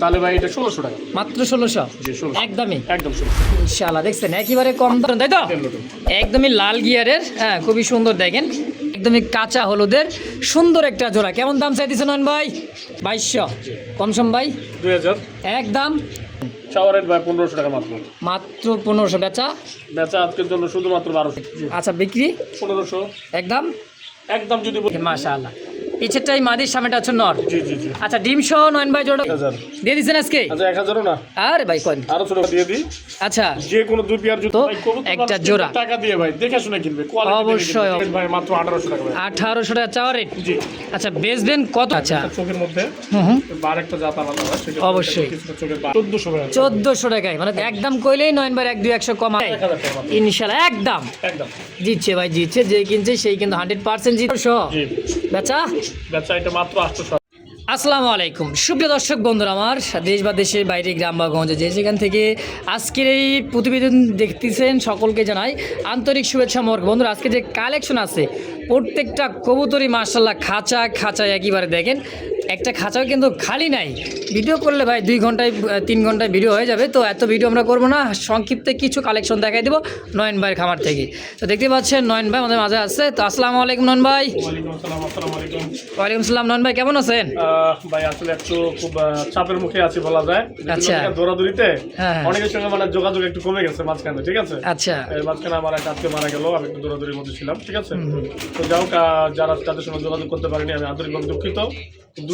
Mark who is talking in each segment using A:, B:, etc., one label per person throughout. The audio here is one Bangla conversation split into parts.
A: তাহলে ভাই এটা ষোলোশো টাকা।
B: মাত্র ষোলোশো? একদমই?
A: একদম
B: ইনশাআল্লাহ দেখছেন একেবারে কম দাম তাই তো? একদমই লাল গিয়ারের হ্যাঁ খুবই সুন্দর দেখেন। একদমই কাঁচা হলুদের সুন্দর একটা জোড়া। কেমন দাম চাইতেছে নন ভাই? বাইশশো। কমসম ভাই?
A: দুই হাজার।
B: একদম
A: পনেরোশো টাকা মাত্র।
B: মাত্র পনেরোশো বেচা?
A: বেচা আজকের জন্য শুধুমাত্র বারোশো।
B: আচ্ছা বিক্রি?
A: পনেরোশো।
B: একদম
A: একদম যদি বলি।
B: মাশাআল্লাহ। পিছেরটাই মাদির সামনেটা হচ্ছে নর।
A: জি জি জি।
B: আচ্ছা ডিম সহ নয়ন ভাই জোড়া। দিয়ে দিচ্ছেন আজকে?
A: আচ্ছা এক হাজারও না।
B: আর ভাই কন
A: আরও ছোট দিয়ে দিই।
B: আচ্ছা।
A: যে কোনো দুই পেয়ার জুতো ভাই,
B: একটা জোড়া।
A: টাকা দিয়ে ভাই দেখে শুনে কিনবে।
B: অবশ্যই।
A: ভাই মাত্র আঠারোশো টাকা ভাই।
B: আঠারোশো টাকা চাওয়া রেট
A: জি।
B: আচ্ছা বেচবেন কত? আচ্ছা।
A: চোখের মধ্যে।
B: হুম হুম।
A: বার একটা জাত আলাদা হয়
B: অবশ্যই।
A: কিছুটা চোখের বার। চোদ্দশো টাকা।
B: চোদ্দোশো টাকায়। মানে একদম কইলেই নয়ন বার এক দুই একশো কমায়
A: এক হাজার টাকা মাত্র।
B: ইনশাল্লাহ একদম।
A: একদম।
B: জিতছে ভাই জিতছে। যে কিনছে সেই কিন্তু হান্ড্রেড পার্সেন্ট জিতছো।
A: জি।
B: বেচা।
A: এটা মাত্র আটশো
B: আসসালামু আলাইকুম। সুপ্রিয় দর্শক, বন্ধুরা আমার, দেশ বা দেশের বাইরে, গ্রাম বা গঞ্জে, যে সেখান থেকে আজকের এই প্রতিবেদন দেখতেছেন সকলকে জানাই আন্তরিক শুভেচ্ছা মর্গ বন্ধুরা, আজকে যে কালেকশন আছে, প্রত্যেকটা কবুতরি মার্শাল্লাহ খাঁচা খাঁচা একইবারে দেখেন একটা খাঁচাও কিন্তু খালি নাই। ভিডিও করলে ভাই দুই ঘন্টায় তিন ঘন্টায় ভিডিও হয়ে যাবে। তো এত ভিডিও আমরা করব না। সংক্ষিপ্তে কিছু কালেকশন দেখাই দেবো নয়ন ভাইয়ের খামার থেকে। তো দেখতে পাচ্ছেন নয়ন ভাই আমাদের মাঝে আছে। তো আসসালামু আলাইকুম নয়ন ভাই।
A: ওয়ালাইকুম আসসালাম
B: নয়ন ভাই কেমন আছেন?
A: ভাই আসলে একটু খুব চাপের মুখে আছি বলা যায়।
B: আচ্ছা।
A: দৌড়াদৌড়িতে
B: হ্যাঁ।
A: অনেকের সঙ্গে মানে যোগাযোগ একটু কমে গেছে মাঝখানে ঠিক আছে?
B: আচ্ছা।
A: মাঝখানে আমার এক আজকে মারা গেল আমি একটু দৌড়াদৌড়ির মধ্যে ছিলাম ঠিক আছে? তো যাও যারা তাদের সঙ্গে যোগাযোগ করতে পারিনি আমি আন্তরিকভাবে দুঃখিত।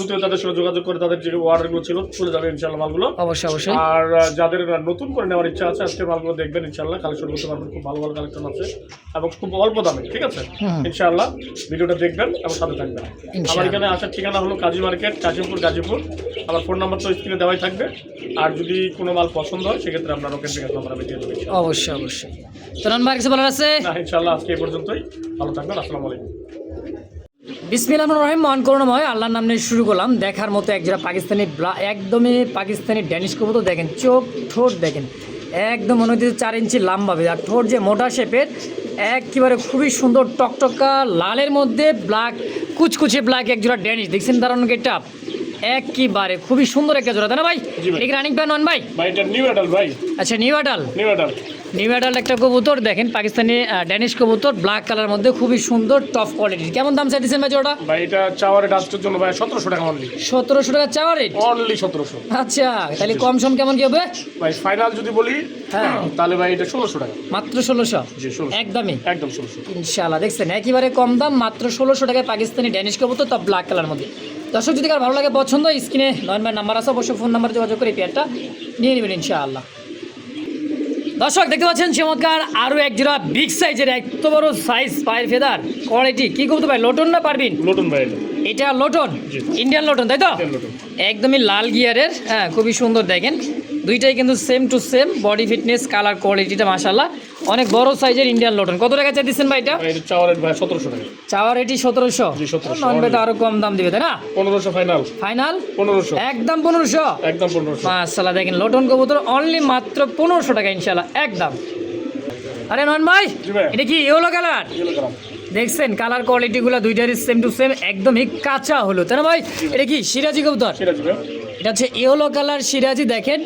A: দ্রুত তাদের সঙ্গে যোগাযোগ করে তাদের যে অর্ডারগুলো ছিল চলে যাবে ইনশাল্লাহ মালগুলো।
B: অবশ্যই অবশ্যই।
A: আর যাদের নতুন করে নেওয়ার ইচ্ছা আছে আজকে মালগুলো দেখবেন ইনশাল্লাহ কালেকশন করতে পারবেন খুব ভালো ভালো কালেকশন আছে এবং খুব অল্প দামে ঠিক আছে?
B: হুম।
A: ইনশাল্লাহ ভিডিওটা দেখবেন এবং সাথে থাকবেন। আমার এখানে আসার ঠিকানা হলো কাজী মার্কেট কাশিমপুর গাজীপুর। আমার ফোন নাম্বার তো স্ক্রিনে দেওয়াই থাকবে। আর যদি কোনো মাল পছন্দ হয় সেক্ষেত্রে আপনার ওখান থেকে নাম্বার আমি দিয়ে দেবো
B: অবশ্যই অবশ্যই। তো কিছু বলার আছে?
A: আজকে এই পর্যন্তই। ভালো থাকবেন আসসালামু আলাইকুম।
B: বিসমিল্লাহ রহিম মহান করুণাময় আল্লাহর নাম নিয়ে শুরু করলাম। দেখার মতো একজোড়া পাকিস্তানি একদমই পাকিস্তানি ড্যানিশ কবুতর দেখেন চোখ ঠোঁট দেখেন একদম মনে হচ্ছে চার ইঞ্চি লম্বা আর ঠোঁট যে মোটা শেপের একেবারে খুবই সুন্দর টকটকা লালের মধ্যে ব্ল্যাক কুচকুচে ব্ল্যাক একজোড়া ড্যানিশ। দেখছেন দাঁড়ানো গেট আপ? একেবারে খুবই সুন্দর একটা জোড়া। তাই না ভাই?
A: জি ভাই।
B: এটা নন ভাই
A: ভাই? এটা নিউ অ্যাডাল ভাই।
B: আচ্ছা new adult
A: new adult.
B: New adult একটা কবুতর দেখেন পাকিস্তানি ড্যানিশ কবুতর ব্ল্যাক কালার মধ্যে খুবই সুন্দর টপ কোয়ালিটির কেমন দাম চাইতেছেন ভাই জোড়া
A: ভাই এটা চাওয়ারে ডাস্টের জন্য ভাই সতেরোশো টাকা অনলি
B: সতেরোশো টাকা চাওয়া রেট
A: অনলি সতেরোশো।
B: আচ্ছা তাহলে কম সম কেমন কি হবে?
A: ভাই ফাইনাল যদি বলি
B: হ্যাঁ।
A: তাহলে ভাই এটা ষোলোশো টাকা।
B: মাত্র ষোলোশো?
A: জি ষোলোশো।
B: একদমই।
A: একদম ষোলোশো।
B: ইনশাল্লাহ দেখছেন একেবারে কম দাম মাত্র ষোলোশো টাকায় পাকিস্তানি ড্যানিশ কবুতর তা ব্ল্যাক কালার মধ্যে। দর্শক যদি কার ভালো লাগে পছন্দ স্ক্রিনে নয়ন ভাই নাম্বার আছে অবশ্যই ফোন নাম্বার যোগাযোগ করে পেয়ারটা নিয়ে নেবেন ইনশাআল্লাহ। দর্শক দেখতে পাচ্ছেন চমৎকার আরও এক জোড়া বিগ সাইজের এত বড় সাইজ পায়ের ফেদার কোয়ালিটি কি করতে ভাই? লোটন না পারবিন?
A: লটন ভাই এটা
B: লটন?
A: লোটন
B: ইন্ডিয়ান লোটন তাই তো? একদমই লাল গিয়ারের হ্যাঁ খুবই সুন্দর দেখেন। দুইটাই কিন্তু same to same body fitness colour কোয়ালিটিটা মাসাল্লাহ অনেক বড় সাইজের ইন্ডিয়ান লোটন কত টাকা চাই দিচ্ছেন ভাই এটা?
A: ভাই এটা ভাই সতেরোশো টাকা।
B: চাওয়ার এটি সতেরোশো।
A: জি, 1700
B: নন বেটা আরও কম দাম দিবে তাই না?
A: পনেরোশো ফাইনাল
B: ফাইনাল
A: পনেরোশো।
B: একদম পনেরোশো?
A: একদম পনেরোশো।
B: মাসাল্লাহ দেখেন লোটন কবুতর অনলি মাত্র পনেরোশো টাকা ইনশাল্লাহ একদম। আরে নন ভাই এটা কি ইয়েলো কালার দেখছেন কালার কোয়ালিটিগুলো দুইটারই সেম টু সেম একদমই কাঁচা হলো তাই না ভাই? এটা কি সিরাজি কবুতর? এটা হচ্ছে ইয়েলো কালার সিরাজি দেখেন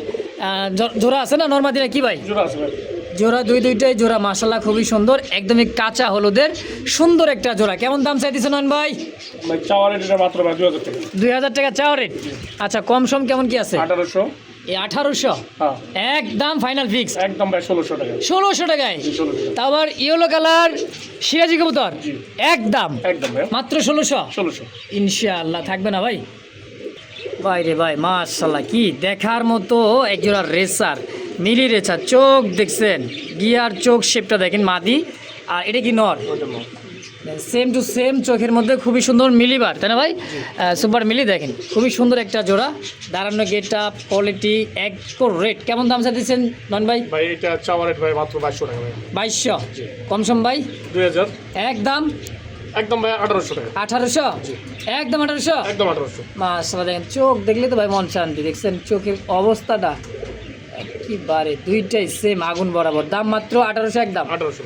B: জোড়া আছে না নর্মাদিরা কি ভাই?
A: জোড়া আছে ভাই।
B: জোড়া দুই দুইটাই জোড়া মাসাল্লাহ খুবই সুন্দর একদমই কাঁচা হলুদের সুন্দর একটা জোড়া। কেমন দাম চাইতেছে নন ভাই? দুই হাজার টাকা। চাও রেট? আচ্ছা কম সম কেমন কি আছে?
A: আঠারোশো।
B: এই আঠারোশো?
A: হ্যাঁ।
B: একদম ফাইনাল ফিক্স
A: একদম ভাই ষোলোশো টাকা।
B: ষোলোশো টাকায়? আবার ইয়েলো কালার সিরাজি কবুতর। একদম।
A: একদম
B: মাত্র ষোলোশো?
A: ষোলোশো।
B: ইনশাআল্লাহ থাকবে না ভাই? ভাই রে ভাই মাশাল্লাহ কি দেখার মতো একজোড়া রেসার মিলি রেসার চোখ দেখছেন গিয়ার চোখ শেপটা দেখেন মাদি আর এটা কি নর? সেম টু সেম চোখের মধ্যে খুবই সুন্দর মিলিবার তাই না ভাই? সুপার মিলি দেখেন খুবই সুন্দর একটা জোড়া দাঁড়ানো গেট আপ কোয়ালিটি এক রেট কেমন দাম চাইতেছেন নন ভাই?
A: ভাই এটা চাওয়ারের ভাই মাত্র বাইশশো টাকা ভাই।
B: বাইশশো। কমসম ভাই?
A: দুই হাজার।
B: একদম
A: একদম ভাই আঠারোশো টাকা।
B: আঠারোশো? একদম আঠারোশো?
A: একদম আঠারোশো।
B: দেখেন চোখ দেখলে তো ভাই মন শান্তি দেখছেন চোখের অবস্থাটা। একেবারে দুইটাই সেম আগুন বরাবর। দাম মাত্র আঠারোশো একদম।
A: আঠারোশো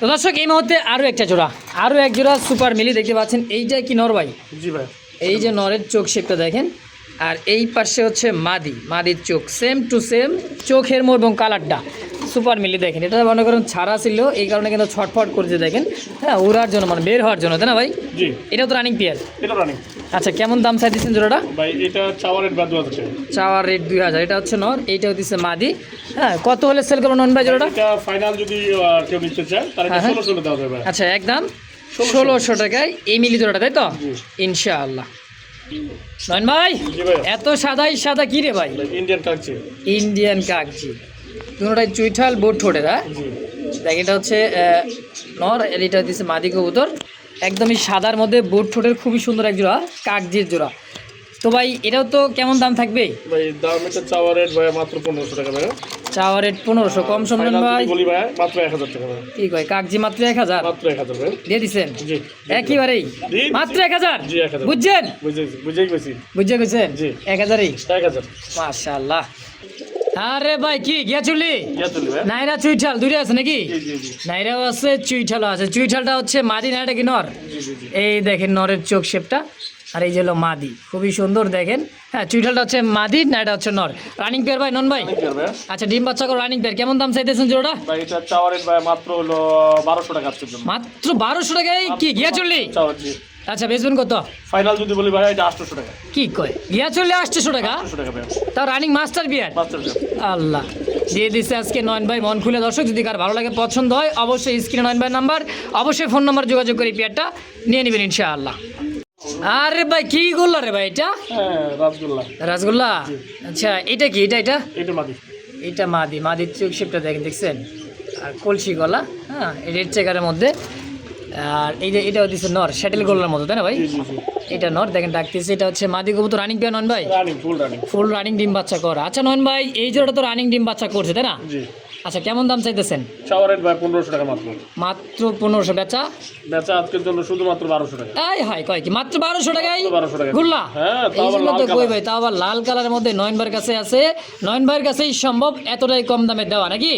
B: তো দর্শক এই মুহূর্তে আরও একটা জোড়া আরও এক জোড়া সুপার মিলি দেখতে পাচ্ছেন। এইটাই কি নর ভাই?
A: জি ভাই।
B: এই যে নরের চোখ শেপটা দেখেন আর এই পাশে হচ্ছে মাদি। মাদির চোখ সেম টু সেম চোখের মোর এবং কালারটা সুপার মিলি দেখেন। এটা মনে করেন ছাড়া ছিল এই কারণে কিন্তু ছটফট করছে দেখেন। হ্যাঁ উড়ার জন্য মানে বের হওয়ার জন্য তাই না ভাই?
A: জি।
B: এটা তো রানিং পেয়ার
A: এটা রানিং
B: আচ্ছা কেমন দাম চাই দিচ্ছেন জোড়াটা?
A: ভাই এটা চাওয়ার রেট বা দু হাজার
B: চাওয়ার রেট দুই হাজার এটা হচ্ছে নর এইটা হচ্ছে মাদি। হ্যাঁ কত হলে সেল করব নন ভাই জোড়াটা?
A: এটা ফাইনাল যদি কেউ নিতে চায় তাহলে
B: হ্যাঁ, হ্যাঁ।
A: ষোলো ষোলো দেওয়া যাবে।
B: আচ্ছা একদম ষোলোশো। টাকায় এই মিলি জোড়াটা তাই তো। ইনশাআল্লাহ। নয়ন ভাই এত সাদাই সাদা কি রে ভাই?
A: ইন্ডিয়ান কাকছি
B: ইন্ডিয়ান কাকজি। দুটাই চুইঠাল বোট ঠোঁটে না
A: জি।
B: দেখ এটা হচ্ছে নর আর এটা হচ্ছে মাদি কবুতর। একদমই সাদার মধ্যে বোট ঠোঁটের খুবই সুন্দর এক জোড়া কাকজির জোড়া। তো ভাই এটাও তো কেমন দাম থাকবে?
A: ভাই দাম এটা চাওয়ার রেট ভাই মাত্র পনেরোশো টাকা ভাই
B: চাওয়া রেট পনেরোশো কম ভাই।
A: বলি ভাই মাত্র এক হাজার টাকা
B: কি কয় কাকজি মাত্র এক হাজার?
A: মাত্র এক হাজার ভাই
B: দিয়ে দিচ্ছেন
A: জি।
B: একেবারেই? মাত্র এক হাজার?
A: জি, এক হাজার।
B: বুঝছেন?
A: গেছি
B: গেছেন?
A: জি।
B: এক হাজারই?
A: এক হাজার।
B: আরে ভাই কি?
A: ভাই।
B: নাইরা চুইঠাল দুইটা আছে নাকি? নাইরাও আছে চুইঠালও আছে। চুইঠালটা হচ্ছে মাদি নাইটা কি নর? এই দেখেন নরের চোখ শেপটা। আর এই যে হলো মাদি। খুবই সুন্দর দেখেন। হ্যাঁ চুইঠালটা হচ্ছে মাদি নাইটা হচ্ছে নর? রানিং পেয়ার ভাই নন ভাই? আচ্ছা ডিম বাচ্চা করে রানিং পেয়ার কেমন দাম চাইতেছেন জোড়া
A: এটা মাত্র হলো বারোশো টাকা
B: মাত্র বারোশো টাকায়? কি গিয়া চললি আচ্ছা বেচবেন কত?
A: ফাইনাল যদি বলি ভাই এটা আটশোশো টাকা।
B: কি কয়? গিয়া চলে আটশোশো টাকা?
A: আটশো টাকা ভাই
B: তাও রানিং মাস্টার বিয়ার?
A: মাত্র
B: আল্লাহ। দিয়ে দিচ্ছে আজকে নয়ন ভাই মন খুলে দর্শক যদি কার ভালো লাগে পছন্দ হয় অবশ্যই স্ক্রিনে নয়ন ভাই নাম্বার অবশ্যই ফোন নাম্বার যোগাযোগ করে পেয়ারটা নিয়ে নেবেন ইনশাআল্লাহ। আরে ভাই কি করল রে ভাই এটা?
A: হ্যাঁ রাসগোল্লা
B: রাসগোল্লা আচ্ছা এটা কি? এটা এটা?
A: এটা মাদি।
B: এটা মাদি মাদির চোখ শেপটা দেখেন দেখছেন? আর কলসি গলা হ্যাঁ রেড চেকারের মধ্যে। আর এই যে এটাও দিচ্ছে নর শ্যাটেল গোলার মতো তাই না ভাই? এটা নর দেখেন ডাকতেছে এটা হচ্ছে মাদি কবুতর রানিং পেয়ার নন ভাই?
A: ফুল রানিং
B: ডিম বাচ্চা করা। আচ্ছা নয়ন ভাই এই জোড়াটা তো রানিং ডিম বাচ্চা করছে তাই না? আচ্ছা কেমন দাম চাইতেছেন?
A: চাওয়ার রেট ভাই পনেরোশো টাকা মাত্র।
B: মাত্র পনেরোশো বেচা?
A: বেচা আজকের জন্য শুধুমাত্র বারোশো টাকা।
B: আই হাই কয় কি? মাত্র বারোশো টাকায়?
A: বারোশো টাকা।
B: গুল্লা?
A: হ্যাঁ
B: তো কই ভাই তাও আবার লাল কালারের মধ্যে নয়ন ভাইয়ের কাছে আছে। নয়ন ভাইয়ের কাছেই সম্ভব এতটাই কম দামে দেওয়া নাকি?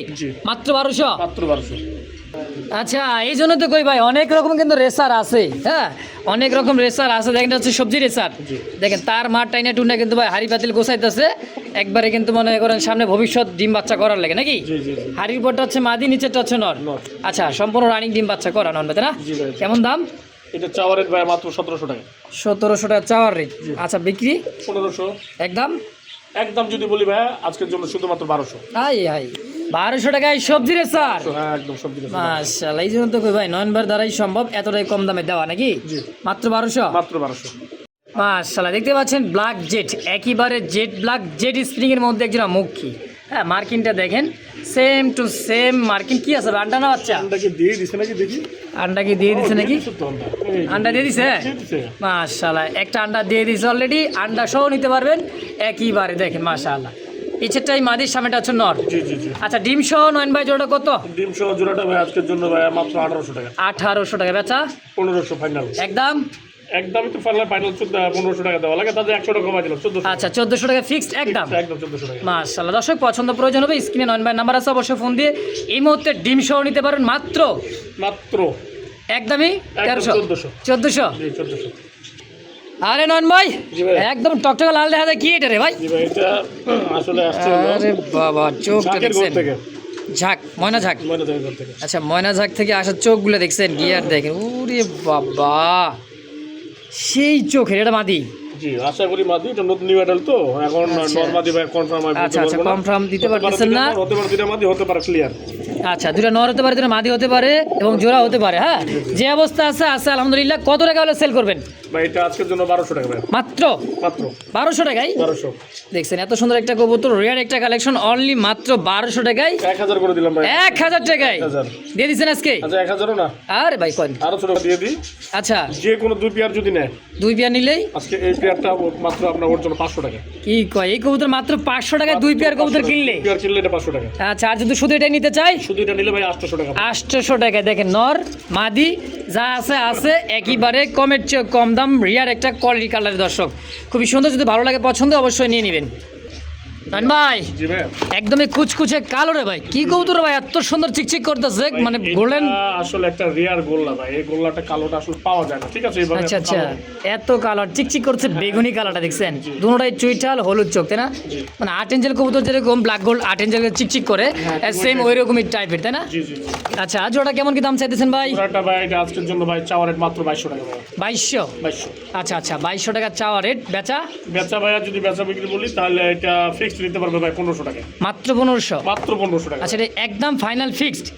B: মাত্র বারোশো?
A: মাত্র বারোশো।
B: আচ্ছা এই জন্য তো কই ভাই অনেক রকম কিন্তু রেসার আছে হ্যাঁ? অনেক রকম রেসার আছে দেখেন হচ্ছে সবজি রেসার। দেখেন তার মাঠ টাইনা টুনা কিন্তু ভাই হাড়ি পাতিল গোছাইতেছে একবারে কিন্তু মনে করেন সামনে ভবিষ্যৎ ডিম বাচ্চা করার লাগে নাকি? হাড়ির পরটা হচ্ছে মাদি নিচেরটা হচ্ছে নর। আচ্ছা সম্পূর্ণ রানিং ডিম বাচ্চা করা নন না? কেমন দাম?
A: এটা চাওয়ার রেট ভাই মাত্র সতেরোশো টাকা।
B: সতেরোশো টাকা চাওয়ার রেট আচ্ছা বিক্রি?
A: পনেরোশো।
B: একদম?
A: একদম যদি বলি ভাই আজকের জন্য শুধুমাত্র বারোশো।
B: হাই হাই। বারোশো টাকায় সবজি রে স্যার। মাশাল্লাহ এই জন্য তো কই ভাই নয়নবার দ্বারাই সম্ভব এতটাই কম দামে দেওয়া নাকি? মাত্র বারোশো?
A: মাত্র বারোশো।
B: মাশাল্লাহ দেখতে পাচ্ছেন ব্ল্যাক জেট একইবারে জেট ব্ল্যাক জেট স্প্রিং এর মধ্যে একজন মুখী। হ্যাঁ মার্কিনটা দেখেন সেম টু সেম মার্কিন কি আছে আন্ডা না বাচ্চা?
A: আন্ডাকে দিয়ে দিছে নাকি দেখি?
B: আন্ডা কি দিয়ে দিছে নাকি?
A: দিছে আন্ডা।
B: আন্ডা দিয়ে দিছে?
A: দিয়ে দিছে।
B: মাশাল্লাহ একটা আন্ডা দিয়ে দিছে অলরেডি আন্ডা সহ নিতে পারবেন। একইবারে দেখেন মাশাল্লাহ পিছেরটাই মাদির সামনেটা হচ্ছে নর।
A: জি জি জি।
B: আচ্ছা ডিম সহ নয়ন ভাই জোড়া কত?
A: ডিম সহ জোড়াটা ভাই আজকের জন্য ভাই মাত্র আঠারোশো টাকা।
B: আঠারোশো টাকা বেচা?
A: পনেরোশো ফাইনাল
B: একদম?
A: একদমই তো ফাইনাল ফাইনাল পনেরোশো টাকা দেওয়া লাগে তাদের একশো টাকা কমাই দিলাম চোদ্দশো
B: আচ্ছা চোদ্দোশো টাকা ফিক্সড একদম?
A: একদম চোদ্দশো টাকা।
B: মাশাল্লাহ দর্শক পছন্দ প্রয়োজন হবে স্ক্রিনে নয়ন ভাই নাম্বার আছে অবশ্যই ফোন দিয়ে এই মুহূর্তে ডিম সহ নিতে পারেন মাত্র
A: মাত্র।
B: একদমই তেরোশো।
A: চোদ্দশো।
B: চোদ্দোশো?
A: চোদ্দশো।
B: আরে নয়ন ভাই। একদম টকটকা লাল দেখা যায় কি এটা রে ভাই?
A: এটা আসলে আসছে
B: আরে বাবা চোখটা দেখছেন? ঝাঁক ময়না ঝাঁক আচ্ছা ময়না ঝাঁক থেকে। আসা চোখগুলো দেখছেন গিয়ার দেখেন? ওরে বাবা সেই চোখের এটা মাদি?
A: জি আশা করি মাদি এটা নতুন নিউ অ্যাডাল তো। এখন
B: আচ্ছা।
A: নর্মাদি ভাই কনফার্ম আমি
B: আচ্ছা, আচ্ছা, confirm দিতে পারতেছেন না?
A: হতে পারে দুটা মাদি হতে পারে ক্লিয়ার
B: আচ্ছা দুটো নর হতে পারে দুটো মাদি হতে পারে এবং জোড়া হতে পারে হ্যাঁ? যে অবস্থা আছে আছে আলহামদুলিল্লাহ। কত টাকা হলে সেল করবেন?
A: ভাই এটা আজকের জন্য বারোশো টাকা ভাই।
B: মাত্র?
A: মাত্র।
B: বারোশো টাকায়?
A: বারোশো।
B: দেখছেন এত সুন্দর একটা কবুতর রেয়ার একটা কালেকশন অনলি মাত্র বারোশো টাকায়।
A: এক হাজার করে দিলাম ভাই।
B: এক হাজার টাকায়? দিয়ে দিচ্ছেন আজকে?
A: আচ্ছা এক হাজারও না?
B: আরে ভাই কন
A: আরও ছোট দিয়ে দিই।
B: আচ্ছা।
A: যে কোনো দুই পেয়ার যদি নেয়।
B: দুই পেয়ার নিলেই?
A: আজকে এই পেয়ারটা মাত্র আপনার ওর জন্য পাঁচশো টাকা।
B: কি কয়? এই কবুতর মাত্র পাঁচশো টাকায় দুই পেয়ার কবুতর কিনলে?
A: পেয়ার কিনলে এটা পাঁচশো টাকা।
B: আচ্ছা আর যদি শুধু এটাই নিতে চাই?
A: শুধু এটা নিলে ভাই আটশোশো টাকা।
B: আটশোশো টাকায়। দেখেন নর মাদি যা আছে আছে একইবারে কমের চেয়ে কম দাম। রিয়ার একটা কোয়ালিটি কালারের দর্শক। খুবই সুন্দর যদি ভালো লাগে পছন্দ অবশ্যই নিয়ে নেবেন। ভাই একদমই কুচকুচে কালো রে ভাই। কি কবুতর ভাই এত সুন্দর চিকচিক করতেছে মানে গোল্ডেন
A: আসলে একটা রিয়ার গোল্লা ভাই এই গোল্লাটা কালোটা আসলে পাওয়া যায় না ঠিক আছে?
B: আচ্ছা আচ্ছা। এত কালার চিকচিক করছে বেগুনি কালারটা দেখছেন? দুটোটাই চুইটাল হলুদ চোখ তাই না? মানে আট এঞ্জেল কবুতর যেরকম ব্ল্যাক গোল্ড আট এঞ্জেল চিকচিক করে সেম ওই রকমই টাইপের তাই না? আচ্ছা আজ ওটা কেমন কি দাম চাইতেছেন ভাই?
A: ভাই আজকের জন্য ভাই চাওয়া রেট মাত্র বাইশশো টাকা
B: বাইশশো?
A: বাইশশো।
B: আচ্ছা আচ্ছা বাইশশো টাকা চাওয়া রেট বেচা?
A: বেচা ভাইয়া যদি বেচা বিক্রি বলি তাহলে এটা ফিক্সড নিতে পারবে ভাই পনেরোশো টাকা
B: মাত্র পনেরোশো?
A: মাত্র পনেরোশো টাকা
B: আচ্ছা এটা একদম ফাইনাল ফিক্সড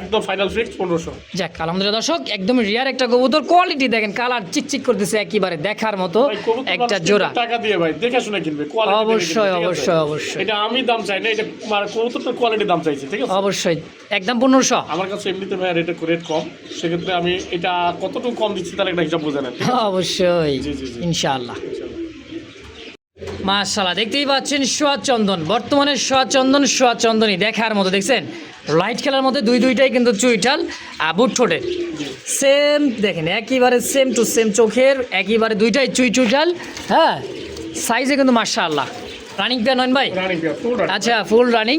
A: একদম ফাইনাল ফিক্সড পনেরোশো।
B: যাক আলহামদুলিল্লাহ দর্শক একদম রিয়ার একটা কবুতর। কোয়ালিটি দেখেন কালার চিকচিক করতেছে একেবারে দেখার মতো একটা জোড়া।
A: টাকা দিয়ে ভাই দেখে শুনে কিনবে
B: অবশ্যই? অবশ্যই, অবশ্যই।
A: এটা আমি দাম চাই না এটা কবুতরটার কোয়ালিটি দাম চাইছি ঠিক আছে?
B: অবশ্যই একদম পনেরোশো।
A: আমার কাছে এমনিতে ভাই রেট রেট কম সেক্ষেত্রে আমি এটা কতটুকু কম দিচ্ছি তাহলে একটা হিসাব বুঝে নেন
B: অবশ্যই। ইনশাআল্লাহ। মাশাল্লাহ দেখতেই পাচ্ছেন সোয়াদ চন্দন। বর্তমানে চন্দন সোয়াদ চন্দনই দেখার মতো দেখছেন? লাইট খেলার মধ্যে দুই দুইটাই কিন্তু চুইটাল বুট ঠোঁটে। সেম দেখেন একেবারে সেম টু সেম চোখের একেবারে দুইটাই চুই চুইটাল হ্যাঁ? সাইজে কিন্তু মাশাআল্লাহ। রানিং পেয়ার নয় ভাই?
A: রানিং ফুল রানিং
B: আচ্ছা ফুল রানিং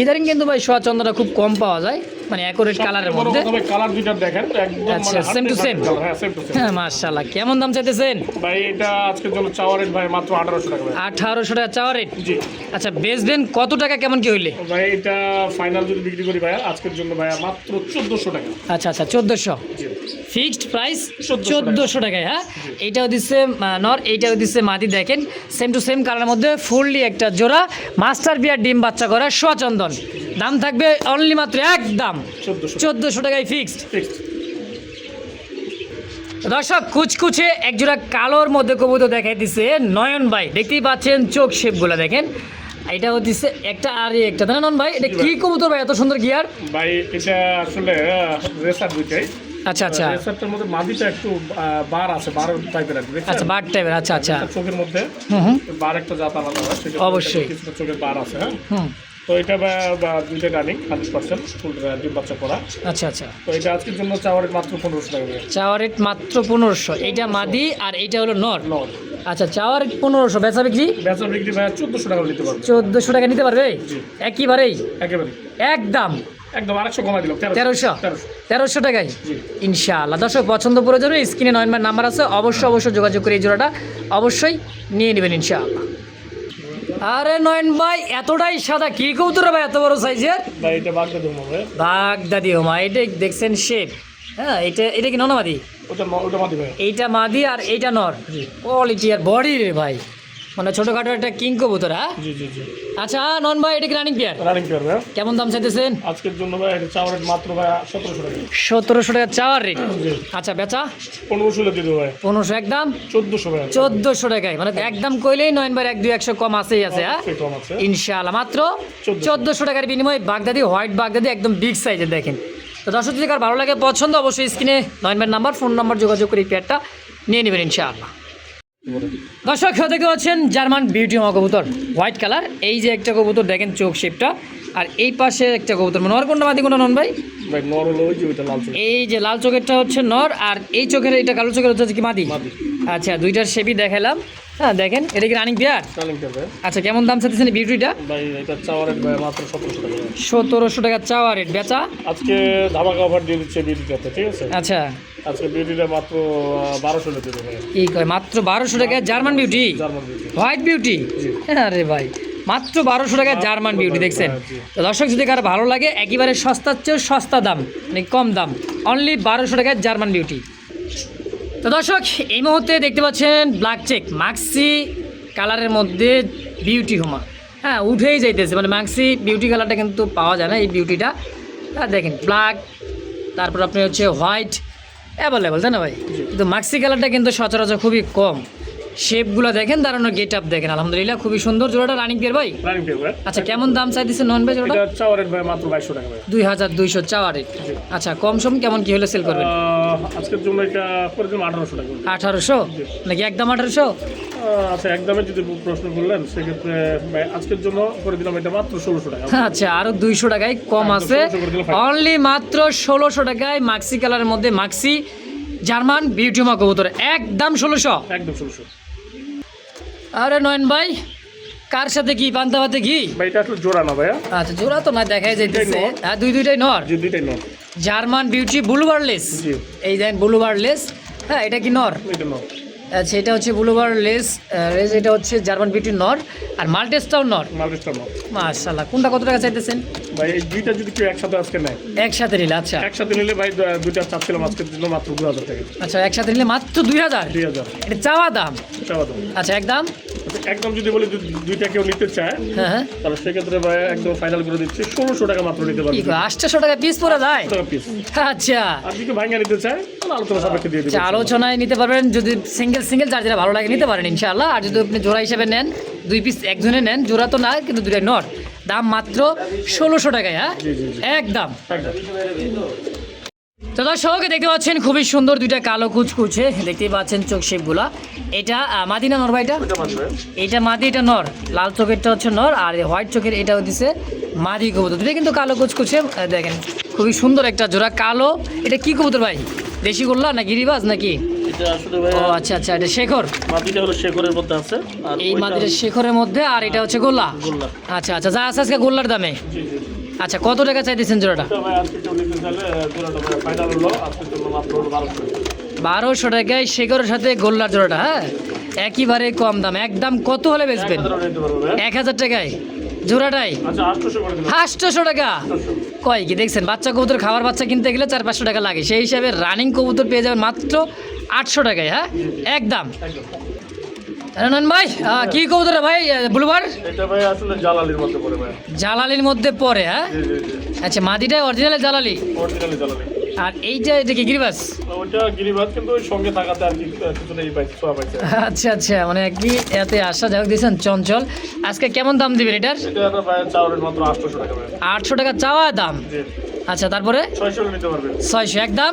B: ইদারিং কিন্তু ভাই সোয়াদ চন্দনটা খুব কম পাওয়া যায়। মানে অ্যাকোরেট কালারের মধ্যে।
A: কালার দুইটা দেখেন একদম
B: আচ্ছা, same to
A: 100%
B: same।
A: colour, হ্যাঁ সেম টু সেম
B: হ্যাঁ মাশাআল্লাহ কেমন দাম চাইতেছেন?
A: ভাই এটা আজকের জন্য চাওয়া রেট ভাই মাত্র আঠারোশো টাকা ভাই।
B: আঠারোশো টাকা চাওয়া রেট
A: জি।
B: আচ্ছা বেচবেন কত টাকা কেমন কি হইলে?
A: ভাই এটা ফাইনাল যদি বিক্রি করি ভাইয়া আজকের জন্য ভাইয়া মাত্র চোদ্দোশো টাকা।
B: আচ্ছা আচ্ছা চোদ্দোশো।
A: জি।
B: ফিক্সড প্রাইস
A: 1400
B: চোদ্দোশো টাকায় হ্যাঁ? এইটাও দিচ্ছে নর এইটাও দিচ্ছে মাদি দেখেন। সেম টু সেম কালারের মধ্যে ফুললি একটা জোড়া মাস্টার বিয়ার ডিম বাচ্চা করা স্বচন্দন দাম থাকবে অনলি মাত্র এক দাম।
A: চোদ্দোশো।
B: টাকায় ফিক্সড দর্শক কুচকুচে একজোড়া কালোর মধ্যে কবুতর দেখাই দিছে নয়ন ভাই। দেখতেই পাচ্ছেন চোখ শেপগুলো দেখেন। এটা হচ্ছে একটা আর একটা তাই নয়ন ভাই? এটা কি কবুতর ভাই? এত সুন্দর গিয়ার
A: ভাই এটা আসলে রেসার দুইটাই
B: আচ্ছা আচ্ছা।
A: রেসারটার মধ্যে মাদিটা একটু বার আছে বার টাইপের আর
B: আচ্ছা বার্ড টাইপের আচ্ছা আচ্ছা।
A: চোখের মধ্যে।
B: হুম
A: বার একটা জাত আলাদা হয়
B: অবশ্যই।
A: চোখের বার আছে হ্যাঁ?
B: হুম।
A: তো এটা বা- দুইটা রানিং হান্ড্রেড পার্সেন্ট ফুল ডিম বাচ্চা করা
B: আচ্ছা আচ্ছা।
A: তো এটা আজকের জন্য চাওয়ার মাত্র পনেরোশো টাকা করে।
B: চাওয়ার রেট মাত্র পনেরোশো। এইটা মাদি আর এইটা হলো নর?
A: নন
B: আচ্ছা চাওয়ার পনেরোশো। বেচা বিক্রি?
A: বেচা বিক্রি ভাইয়া চোদ্দোশো টাকা নিতে পারবে।
B: চোদ্দোশো টাকা নিতে পারবে?
A: জি।
B: একেবারেই?
A: একেবারে
B: একদম।
A: আরেকশো
B: তেরোশো।
A: তেরোশো?
B: ইনশাআল্লাহ। দর্শক পছন্দ করে যাবে স্ক্রিনে নয় নাম্বার আছে। অবশ্যই অবশ্যই যোগাযোগ করে এই জোড়াটা অবশ্যই নিয়ে নেবেন ইনশাআল্লাহ। আরে নয়ন ভাই এতটাই সাদা। কি কৌতুর ভাই এত বড় সাইজের?
A: ভাই দাদি ও ধরবো ভাই।
B: বাগদাদি হোমা এটা দেখছেন শেপ। হ্যাঁ এটা এটা কি ননমাদি?
A: ওটা ওটা মাদি ভাই।
B: এইটা মাদি আর এইটা নর। কোয়ালিটি আর বডি রে ভাই। মানে ছোটোখাটো একটা কিং কবুতর হ্যাঁ?
A: জি জি জি।
B: আচ্ছা নন ভাই এটা কি রানিং পেয়ার
A: রানিং পেয়ার ভাই।
B: কেমন দাম চাইতেছেন?
A: আজকের জন্য ভাই এটা চাওয়ার রেট মাত্র ভাই সতেরোশো টাকা।
B: সতেরোশো টাকা চাওয়ার রেট আচ্ছা বেচা?
A: পনেরোশো দিয়ে দেবো ভাই।
B: পনেরোশো একদম
A: চোদ্দোশো ভাই
B: চোদ্দোশো টাকায় মানে একদম কইলেই নয়ন বার এক দুই একশো কম আছেই আছে হ্যাঁ?
A: কম আছে।
B: ইনশাআল্লাহ মাত্র
A: 1400
B: চোদ্দোশো টাকার বিনিময়ে বাগদাদি হোয়াইট বাগদাদি একদম বিগ সাইজের দেখেন। তো দর্শক যদি কার ভালো লাগে পছন্দ অবশ্যই স্ক্রিনে নয়ন বার নাম্বার ফোন নাম্বার যোগাযোগ করে এই পেয়ারটা নিয়ে নেবেন ইনশাআল্লাহ। দর্শক দেখতে পাচ্ছেন জার্মান বিউটি মা কবুতর হোয়াইট কালার। এই যে একটা কবুতর দেখেন চোখ শেপটা। আর এই পাশে একটা কবুতর মানে নর কোনটা মাদি কোনটা নন ভাই? এই যে লাল চোখেরটা হচ্ছে নর আর এই চোখের এটা কালো চোখের হচ্ছে কি মাদি?
A: মাদি।
B: আচ্ছা দুইটার শেপই দেখালাম। হ্যাঁ দেখেন এটা কি রানিং পেয়ার আচ্ছা কেমন দাম চাইতেছেন বিউটিটা
A: সতেরোশো টাকা।
B: চাওয়া রেট বেচা?
A: আজকে ধামাকা অফার দিয়ে দিচ্ছে বিউটিটাতে ঠিক আছে?
B: আচ্ছা।
A: আজকে বিউটিটা মাত্র বারোশো টাকা
B: কি কয় মাত্র বারোশো টাকা জার্মান বিউটি হোয়াইট বিউটি
A: জি।
B: আরে ভাই মাত্র বারোশো টাকা জার্মান বিউটি দেখছেন?
A: হ্যাঁ।
B: তো দর্শক যদি কারও ভালো লাগে একেবারে সস্তার চেয়েও সস্তা দাম মানে কম দাম অনলি বারোশো টাকায় জার্মান বিউটি তো দর্শক, এই মুহূর্তে দেখতে পাচ্ছেন ব্ল্যাক চেক মাক্সি কালারের মধ্যে বিউটি হোমা হ্যাঁ উঠেই যাইতেছে মানে ম্যাক্সি বিউটি কালারটা কিন্তু পাওয়া যায় না এই বিউটিটা দেখেন ব্ল্যাক তারপর আপনি হচ্ছে হোয়াইট অ্যাভেলেবল তাই না ভাই? কিন্তু ম্যাক্সি কালারটা কিন্তু সচরাচর খুবই কম। শেপগুলো দেখেন দাঁড়ানোর গেট আপ দেখেন। আলহামদুলিল্লাহ খুবই সুন্দর। জোড়াটা রানিং পেয়ার ভাই?
A: রানিং পেয়ার
B: আচ্ছা কেমন দাম চাইতেছে নন ভেজ ওটা
A: এটা চাওয়ার রেট ভাই মাত্র বাইশশো টাকা ভাই।
B: দুই হাজার দুইশো চাওয়া রেট আচ্ছা কম সম কেমন কি হলে সেল করবেন?
A: আজকের জন্য এটা করে দিলাম আঠারোশো টাকা করে।
B: আঠারোশো? নাকি একদম আঠারোশো?
A: আহ, আচ্ছা একদমে যদি প্রশ্ন করলেন সেক্ষেত্রে আজকের জন্য করে দিলাম এটা মাত্র ষোলোশো টাকা।
B: আচ্ছা আরও দুইশো টাকায় কম আছে।
A: 1600।
B: অনলি মাত্র ষোলোশো টাকায় মাক্সি কালারের মধ্যে মাক্সি জার্মান বিউটিমা কবুতর একদম ষোলোশো।
A: একদম ষোলোশো।
B: আরে নয়ন ভাই কার সাথে কি পান্তা ভাতে ঘি
A: ভাই এটা আসলে জোড়া না ভাইয়া।
B: আচ্ছা জোড়া তো না দেখাই যাইতেছে। হ্যাঁ দুই দুইটাই নর
A: যে দুইটাই নট।
B: জার্মান বিউটি ব্লুবারলেস এই দেন ব্লুবারলেস হ্যাঁ এটা কি নর?
A: এটা নট।
B: আচ্ছা এটা হচ্ছে ব্লুবারলেস রেস এটা হচ্ছে জার্মান বিউটি নর। আর মাল্টেসটাও নর?
A: মালটেসটা নট।
B: মাশাল্লাহ কোনটা কত টাকা চাইতেছেন?
A: ভাই এই দুইটা যদি কেউ একসাথে আজকে নেয়।
B: একসাথে নিলে আচ্ছা।
A: একসাথে নিলে ভাই দুইটা চাচ্ছিলাম আজকের জন্য মাত্র দু হাজার টাকা।
B: আচ্ছা একসাথে নিলে মাত্র দুই হাজার?
A: দুই হাজার।
B: এটা চাওয়া দাম?
A: চাওয়া দাম।
B: আচ্ছা একদম
A: একদম যদি বলি দুইটা কেউ নিতে চায়
B: হ্যাঁ হ্যাঁ।
A: তাহলে সেক্ষেত্রে ভাই একদম ফাইনাল করে দিচ্ছি। ষোলোশো টাকা মাত্র নিতে পারবে।
B: কি আটশোশো টাকা পিস পরে যায়?
A: পিস
B: আচ্ছা।
A: যদি কেউ ভাঙা নিতে চায় তাহলে আলোচনা সাপেক্ষে দিয়ে দিবে।
B: আচ্ছা আলোচনায় নিতে পারবেন যদি সিঙ্গেল সিঙ্গেল যার যেটা ভালো লাগে নিতে পারেন ইনশাআল্লাহ। আর যদি আপনি জোড়া হিসেবে নেন দুই পিস একজনে নেন জোড়া তো না কিন্তু দুটাই নট। দাম মাত্র ষোলোশো টাকায় হ্যাঁ? একদম। তো দর্শক দেখতে পাচ্ছেন খুবই সুন্দর দুইটা কালো কুচকুচে দেখতেই পাচ্ছেন চোখ শেপগুলা। এটা আহ, মাদিনা নর ভাইটা এটা? মাদি এটা নর। লাল চোখেরটা হচ্ছে নর আর হোয়াইট চোখের এটা হচ্ছে মাদি কবুতর। দুটো কিন্তু কালো কুচকুচে দেখেন খুবই সুন্দর একটা জোড়া কালো। এটা কি কবুতর ভাই? দেশি গোল্লা না গিরিবাজ নাকি? ও আচ্ছা আচ্ছা এটা শেখর।
A: মাটিটা হলো শেখরের মধ্যে আছে
B: এই
A: ওইটা-
B: শেখরের মধ্যে আর এটা হচ্ছে গোল্লা। আচ্ছা আচ্ছা যা আছে আজকে গোল্লার দামে। আচ্ছা কত টাকা চাইতেছেন জোড়াটা?
A: বারোশো
B: টাকায় শেখরের সাথে গোল্লার জোড়াটা হ্যাঁ? একেবারে কম দাম। একদম কত হলে বেচবেন?
A: এক হাজার
B: টাকায়। জোড়াটাই?
A: আটশোশো
B: টাকা। কয় কি, দেখছেন, বাচ্চা কবুতর, খাবার বাচ্চা কিনতে গেলে চার পাঁচশো টাকা লাগে। সেই হিসাবে রানিং কবুতর পেয়ে যাবেন মাত্র আটশো টাকায় হ্যাঁ? একদম। ভাই আহ, কি কবুতর ভাই ব্লুবার
A: এটা ভাই আসলে জালালির মধ্যে পড়ে ভাই।
B: জালালির মধ্যে পড়ে হ্যাঁ? আচ্ছা মাদিটা অরিজিনাল জালালি?
A: অরিজিনালি জালালি।
B: আর এইটা এটা কি গিরিবাস?
A: ওইটা গিরিবাজ কিন্তু সঙ্গে থাকাতে আর কি কিছুটা পাইছে।
B: আচ্ছা আচ্ছা মানে কি এতে আসা যাই হোক দিয়েছেন চঞ্চল। আজকে কেমন দাম দিবেন এটার?
A: এটা ভাই চাউলের মাত্র আটশোশো টাকা ভাই।
B: আটশো টাকা চাওয়া দাম? আচ্ছা তারপরে?
A: ছয়শো নিতে পারবে।
B: ছয়শো একদম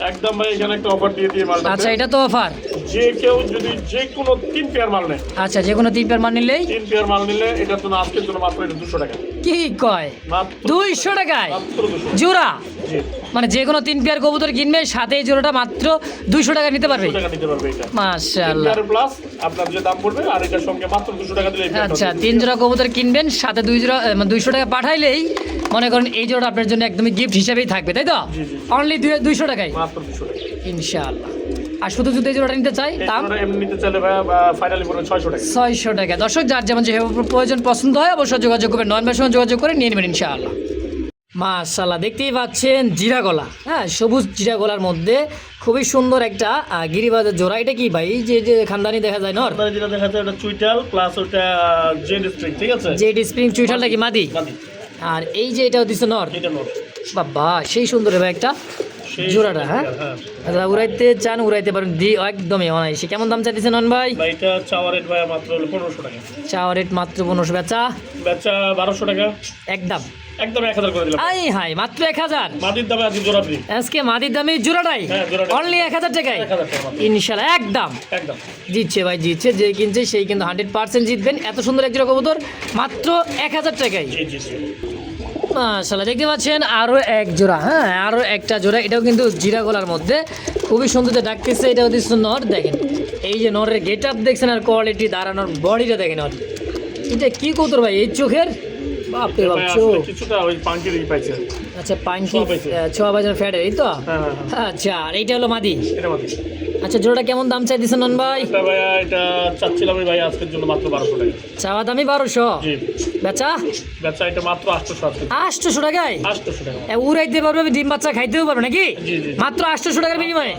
A: একদম ভাই এখানে একটা অফার দিয়ে দিয়ে মাল
B: আচ্ছা এটা তো অফার
A: যে কেউ যদি যে কোনো তিন পেয়ার মাল নেয়।
B: আচ্ছা যে কোনো তিন পেয়ার মাল নিলেই?
A: তিন পেয়ার মাল নিলে এটা তো আজকের জন্য মাত্র এটা দুশো টাকা।
B: কি কয়? দুইশো টাকায়? জোড়া? মানে যে কোনো তিন পেয়ার কবুতর কিনবে সাথে এই জোড়াটা মাত্র দুইশো টাকা নিতে পারবে?
A: দুশো টাকা নিতে পারবে এটা।
B: মাশাআল্লাহ।
A: প্লাস আপনার যে দাম পড়বে আর এটার সঙ্গে মাত্র দুশো টাকা দিলে
B: আচ্ছা তিন জোড়া কবুতর কিনবেন সাথে দুই জোড়া দুইশো টাকা পাঠাইলেই মনে করেন এই জোড়া আপনার জন্য একদমই গিফট হিসেবেই থাকবে তাই তো। অনলি দুইশো টাকায়?
A: দিবে। মাত্র দুশো টাকা।
B: ইনশাআল্লাহ। আর শুধু যদি এই জোড়াটা নিতে চাই দাম?
A: নিতে চাইলে ফাইনালি পড়বে ছয়শো টাকা।
B: ছয়শো টাকা। দর্শক যার যেমন যে প্রয়োজন পছন্দ হয় অবশ্যই যোগাযোগ করবেন। নয় সঙ্গে যোগাযোগ করে নিয়ে নেবেন ইনশাআল্লাহ। মাশাল্লাহ দেখতেই পাচ্ছেন জিরা গলা। হ্যাঁ সবুজ জিরা গলার মধ্যে খুবই সুন্দর একটা গিরিবাজের জোড়া। এটা কি ভাই? যে যে খানদানি দেখা যায় নর?
A: যেটা দেখা যায় ওটা চুইটাল প্লাস ওটা জেড স্ট্রিং ঠিক আছে?
B: যে স্প্রিং চুইঠালটা কি মাদি আর এই যে এটা দিচ্ছে নর। বাবা সেই সুন্দর ভাই একটা জোড়াটা হ্যাঁ?
A: হ্যাঁ
B: আচ্ছা, উড়াইতে চান উড়াইতে পারেন। দি একদমই অনায়াসে। কেমন দাম চাইতেছেন নন ভাই?
A: এটা চাওয়া রেট ভাই মাত্র পনেরোশো টাকা।
B: চাওয়া রেট মাত্র পনেরোশো। বেচা?
A: বেচা বারোশো টাকা।
B: একদম।
A: একদম এক হাজার করে দিলাম।
B: আই হাই মাত্র এক হাজার।
A: মাটির দামে আজকে জোড়া ফ্রি।
B: আজকে মাদির দামে জোড়াটাই?
A: হ্যাঁ,
B: অনলি এক হাজার টাকায়? ইনশাল্লাহ একদম।
A: একদম।
B: জিতছে ভাই জিতছে যে কিনছে সেই কিন্তু হান্ড্রেড পার্সেন্ট জিতবেন। এত সুন্দর এক জোড়া কবুতর মাত্র এক হাজার টাকায়। মাশাল্লাহ দেখতে পাচ্ছেন আরও এক জোড়া হ্যাঁ আরও একটা জোড়া। এটাও কিন্তু জিরা গলার মধ্যে। খুবই সুন্দর ডাকতেছে এটা হচ্ছে নর। দেখেন এই যে নরের গেট আপ দেখছেন আর কোয়ালিটি দাঁড়ানোর বডিটা দেখেন ওর এটা কি কৌতর ভাই এই চোখের? বাপরে বাপ
A: ভাই
B: চোখ।
A: কিছুটা ওই পাঙ্কির ই পাইছে
B: আচ্ছা পাঙ্কি
A: ছোয়া
B: বাজার ফ্যাটের এই তো?
A: হ্যাঁ হ্যাঁ হ্যাঁ।
B: আচ্ছা আর এইটা হলো মাদি?
A: এটা মাটি
B: আচ্ছা জোড়াটা কেমন দাম চাই দিছেন নন ভাই?
A: এটা ভাই এটা চাচ্ছিলাম ভাই আজকের জন্য মাত্র 1200 টাকা।
B: চাওয়া দামি বারোশো?
A: জি।
B: বেচা?
A: বেচা এটা মাত্র আটশোশো আজকে।
B: আটশোশো টাকায়?
A: আটশোশো টাকা।
B: এ, উড়াইতে পারবে ডিম বাচ্চা খাইতেও পারবে নাকি?
A: জি, জি।
B: মাত্র আটশোশো টাকার বিনিময়ে?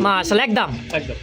B: মাশাআল্লাহ একদম।
A: একদম।